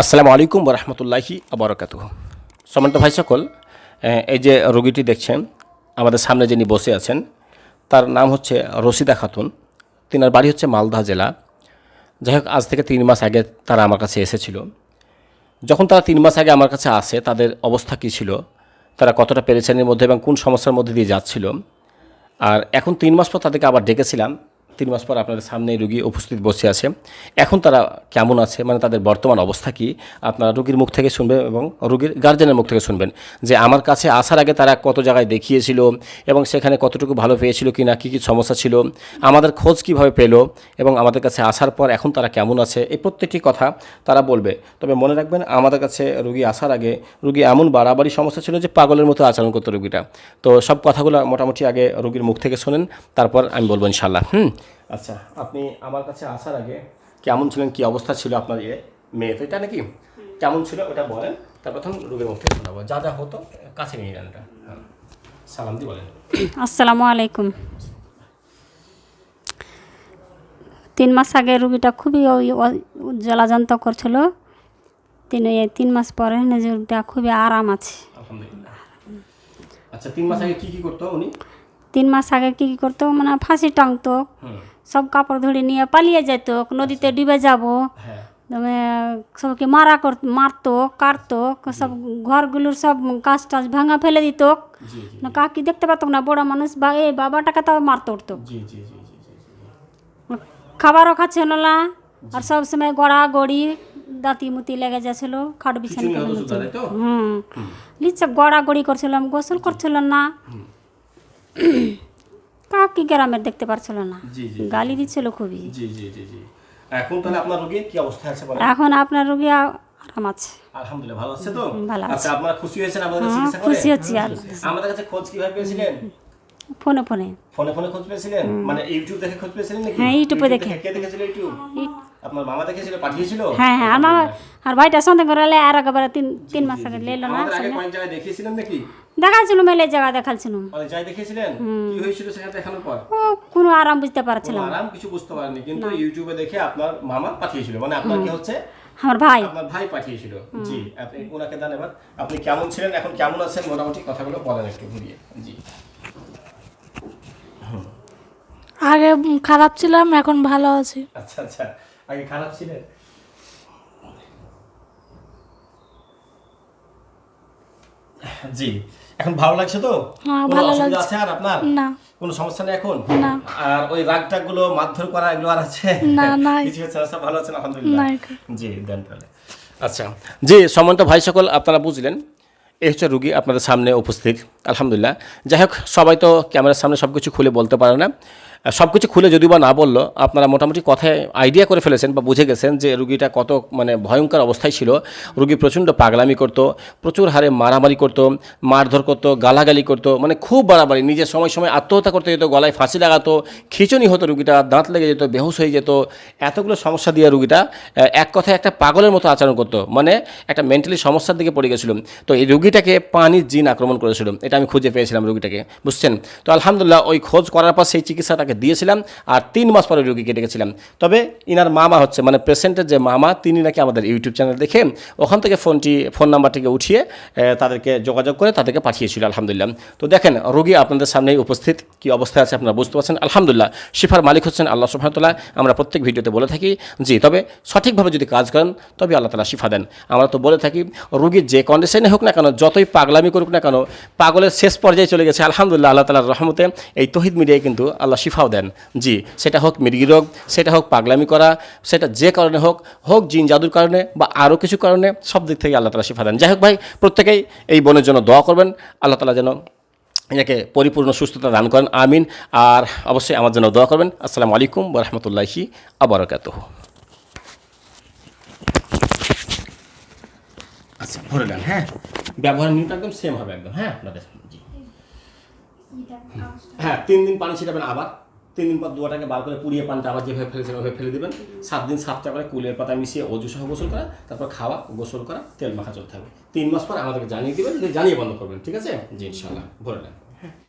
আসসালামু আলাইকুম রহমতুল্লাহি আবরকাত সমান্ত ভাই সকল এই যে রোগীটি দেখছেন, আমাদের সামনে যিনি বসে আছেন, তার নাম হচ্ছে রশিদা খাতুন। তিনার বাড়ি হচ্ছে মালদা জেলা। যাই হোক, আজ থেকে তিন মাস আগে তারা আমার কাছে এসেছিল। যখন তারা তিন মাস আগে আমার কাছে আসে, তাদের অবস্থা কী ছিল, তারা কতটা পেরেছেনের মধ্যে এবং কোন সমস্যার মধ্যে দিয়ে যাচ্ছিল, আর এখন তিন মাস পর তাদেরকে আবার ডেকেছিলাম। তিন মাস পর আপনাদের সামনে রুগী উপস্থিত বসে আছে। এখন তারা কেমন আছে? মানে তাদের বর্তমান অবস্থা কি? আপনারা রুগীর মুখ থেকে শুনবেন এবং রুগীর গার্জেনের মুখ থেকে শুনবেন যে আমার কাছে আসার আগে তারা কত জায়গায় দেখিয়েছিল এবং সেখানে কতটুকু ভালো পেয়েছিল কি না কী কী সমস্যা ছিল, আমাদের খোঁজ কীভাবে পেল এবং আমাদের কাছে আসার পর এখন তারা কেমন আছে? এই প্রত্যেকটি কথা তারা বলবে। তবে মনে রাখবেন, আমাদের কাছে রুগী আসার আগে রুগী এমন বাড়াবাড়ি সমস্যা ছিল যে পাগলের মতো আচরণ করতো রুগীটা। তো সব কথাগুলো মোটামুটি আগে রুগীর মুখ থেকে শোনেন, তারপর আমি বলব ইনশাল্লাহ হুম আচ্ছা আপনি আমার কাছে আসার আগে কেমন ছিলেন কি অবস্থা ছিল আপনার ইয়ে মেয়ে তো এটা নাকি কেমন ছিল ওটা বলেন। তারপর তখন রুগীর থেকে শোনাবো। যা যা হতো কাছে নিয়ে নেন এটা। হ্যাঁ। সালাম দিয়ে বলেন। আসসালামু আলাইকুম। তিন মাস আগে রুগীটা খুবই ওই ও- জ্বালাযন্ত করছিল। তিন তিন মাস পরে না যে রুগীটা খুবই আরাম আছে। আলহামদুলিল্লাহ। আচ্ছা তিন মাস আগে কি কি করতো উনি? তিন মাস আগে কী কী করতো? মানে ফাঁসি টাঙতো সব কাপড় ধরে নিয়ে পালিয়ে যেত নদীতে ডুবে যাব। হ্যাঁ। সবকে মারা কর মারতো কাটতো সব ঘরগুলোর সব কাজ টাজ ভাঙা ফেলে দিত। না কাকি দেখতে পারতো না বড় মানুষ বা এই বাবাটাকে তাও মারতো উঠতো। খাবারও খাচ্ছিল না আর সব সময় গড়া গড়ি দাঁতি মুতি লেগে যাচ্ছিল খাট বিছানা হুম। লিচ্ছে গড়া গড়ি করছিলাম গোসল করছিল না। কাকি গ্রামের দেখতে পারছিল না। গালি দিচ্ছিল খুবই। জি জি জি জি। এখন তাহলে আপনার রোগীর কি আছে এখন আপনার রোগী আরাম আছে। আলহামদুলিল্লাহ ভালো আছে তো? ভালো আছে। আচ্ছা আপনারা খুশি হয়েছেন আমাদের হ্যাঁ, চিকিৎসা করে? খুশি হচ্ছি আর আমাদের কাছে খোঁজ কীভাবে পেয়েছিলেন? ফোনে ফোনে। ফোনে ফোনে খোঁজ পেয়েছিলেন? মানে ইউটিউব দেখে খোঁজ পেয়েছিলেন নাকি? হ্যাঁ, ইউটিউবে দেখে। কে দেখেছিল ইউটিউব? আপনার মামা দেখেছিল পাঠিয়েছিল? হ্যাঁ হ্যাঁ আমার আর ভাইটা সন্দেহ করে আর একবারে তিন তিন মাস আগে লেলো না আগে কয়েক জায়গায় দেখিয়েছিলেন নাকি? দেখাচ্ছিল মেলে জায়গা দেখাচ্ছিল মানে যাই দেখিয়েছিলেন কি হয়েছিল সেখানে দেখানোর পর? ও কোনো আরাম বুঝতে পারছিলাম। আরাম কিছু বুঝতে পারেনি কিন্তু ইউটিউবে দেখে আপনার মামা পাঠিয়েছিল মানে আপনার কি হচ্ছে? আমার ভাই। আপনার ভাই পাঠিয়েছিল। জি আপনি ওনাকে দেন এবার। আপনি কেমন ছিলেন এখন কেমন আছেন মোটামুটি কথাগুলো বলেন একটু ঘুরিয়ে। জি। আগে খারাপ ছিলাম এখন ভালো আছি। আচ্ছা আচ্ছা। আগে খারাপ ছিলেন? জি। এখন ভালো লাগছে তো? হ্যাঁ, কোনো ভালো লাগছে। আছে আর আপনার? না। কোনো সমস্যা নেই এখন? না। আর ওই রাগ টাগগুলো মারধর করা এগুলো আর আছে? না, নাই। কিছু হচ্ছে ভালো আছেন আলহামদুলিল্লাহ। জি দেন তাহলে। আচ্ছা। জি সম্মানিত ভাই সকল আপনারা বুঝলেন এই হচ্ছে রুগী আপনাদের সামনে উপস্থিত আলহামদুলিল্লাহ। যাই হোক সবাই তো ক্যামেরার সামনে সব কিছু খুলে বলতে পারে না। সব কিছু খুলে যদিও বা না বলল, আপনারা মোটামুটি কথায় আইডিয়া করে ফেলেছেন বা বুঝে গেছেন যে রুগীটা কত মানে ভয়ঙ্কর অবস্থায় ছিল। রুগী প্রচণ্ড পাগলামি করতো, প্রচুর হারে মারামারি করত, মারধর করতো, গালাগালি করতো মানে খুব বাড়াবাড়ি, নিজের সময় সময় আত্মহত্যা করতে যেত, গলায় ফাঁসি লাগাতো, খিচুনি হতো রুগীটা, দাঁত লেগে যেত, বেহুশ হয়ে যেত। এতগুলো সমস্যা দিয়ে রুগীটা এক কথায় একটা পাগলের মতো আচরণ করতো মানে একটা মেন্টালি সমস্যার দিকে পড়ে গেছিলাম তো এই রুগীটাকে পানির জিন আক্রমণ করেছিল, এটা আমি খুঁজে পেয়েছিলাম রুগীটাকে, বুঝছেন? তো আলহামদুলিল্লাহ, ওই খোঁজ করার পর সেই চিকিৎসা তাকে দিয়েছিলাম আর তিন মাস পরে রুগীকে ডেকেছিলাম তবে ইনার মামা হচ্ছে মানে পেশেন্টের যে মামা, তিনি নাকি আমাদের ইউটিউব চ্যানেল দেখে ওখান থেকে ফোনটি, ফোন নাম্বারটিকে উঠিয়ে তাদেরকে যোগাযোগ করে তাদেরকে পাঠিয়েছিল, আলহামদুলিল্লাহ। তো দেখেন, রোগী আপনাদের সামনেই উপস্থিত, কি অবস্থায় আছে আপনারা বুঝতে পারছেন? আলহামদুলিল্লাহ, শিফার মালিক হচ্ছেন আল্লাহ সুবহানাহু আমরা প্রত্যেক ভিডিওতে বলে থাকি, জি, তবে সঠিকভাবে যদি কাজ করেন তবে আল্লাহ তালা শিফা দেন। আমরা তো বলে থাকি রোগীর যে কন্ডিশনে হোক না কেন, যতই পাগলামি করুক না কেন, পাগলের শেষ পর্যায়ে চলে গেছে, আলহামদুলিল্লাহ, আল্লাহ তালার রহমতে, এই তহিদ মিডিয়ায় কিন্তু আল্লাহ শিফাও দেন। জি সেটা হোক মৃগী রোগ সেটা হোক পাগলামি করা সেটা যে কারণে হোক হোক জিন জাদুর কারণে বা আরও কিছু কারণে সব দিক থেকে আল্লাহ তালা শিফা দেন। যাই হোক ভাই প্রত্যেকেই এই বোনের জন্য দোয়া করবেন। আল্লাহ তালা যেন এনাকে পরিপূর্ণ সুস্থতা দান করেন। আমিন। আর অবশ্যই আমার জন্য দোয়া করবেন। আসসালামু আলাইকুম রহমতুল্লাহি আবরকাত আচ্ছা ভরে নেন হ্যাঁ? ব্যবহারের নিয়মটা একদম সেম হবে একদম হ্যাঁ? আপনাদের জি। হ্যাঁ তিন দিন পানি ছিটাবেন আবার। তিন দিন পর দুয়াটাকে বার করে পুড়িয়ে পানটা আবার যেভাবে ফেলেছেন সেভাবে ফেলে দেবেন। সাত দিন সাতটা করে কুলের পাতা মিশিয়ে অজু সহ গোসল করা, তারপর খাওয়া, গোসল করা, তেল মাখা চলতে হবে। তিন মাস পর আমাদেরকে জানিয়ে দেবেন জানিয়ে বন্ধ করবেন, ঠিক আছে? জি ইনশাল্লাহ ভরে নেন।